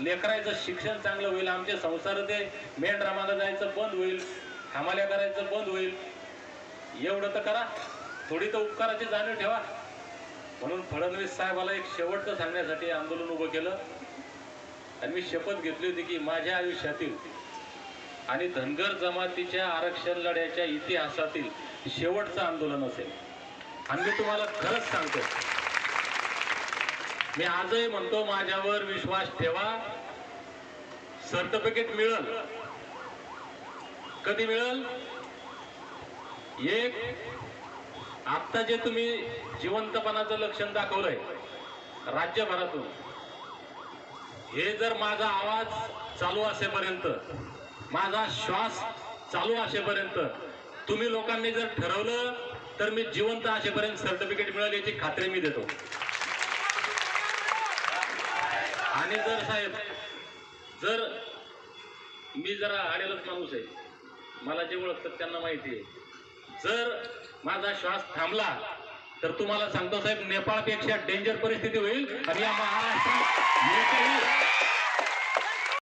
लेकरायचं शिक्षण चांगलं होईल आमचे संसार ते मेन रामाला जायचं बंद होईल हमाल्या करायचं बंद होईल. एवढं तर करा थोडी तर उपकाराची जाणीव ठेवा. म्हणून फडणवीस साहेबाला एक शेवटचं सांगण्यासाठी आंदोलन उभं केलं. आणि मी शपथ घेतली होती की माझ्या आयुष्यातील आणि धनगर जमातीच्या आरक्षण लढ्याच्या इतिहासातील शेवटचं आंदोलन असेल. आणि मी तुम्हाला खरंच सांगतो मी आजही म्हणतो माझ्यावर विश्वास ठेवा. सर्टिफिकेट मिळेल. कधी मिळेल? एक आता जे तुम्ही जिवंतपणाचं लक्षण दाखवलंय राज्यभरातून हे जर माझा आवाज चालू असेपर्यंत माझा श्वास चालू असेपर्यंत तुम्ही लोकांनी जर ठरवलं तर मी जिवंत असेपर्यंत सर्टिफिकेट मिळेल याची खात्री मी देतो आणि जर साहेब जर मी जरा आडेलच माणूस आहे मला जे ओळखतात त्यांना माहिती आहे. जर माझा श्वास थांबला तर तुम्हाला सांगतो साहेब नेपाळपेक्षा डेंजर परिस्थिती होईल आणि या महाराष्ट्रात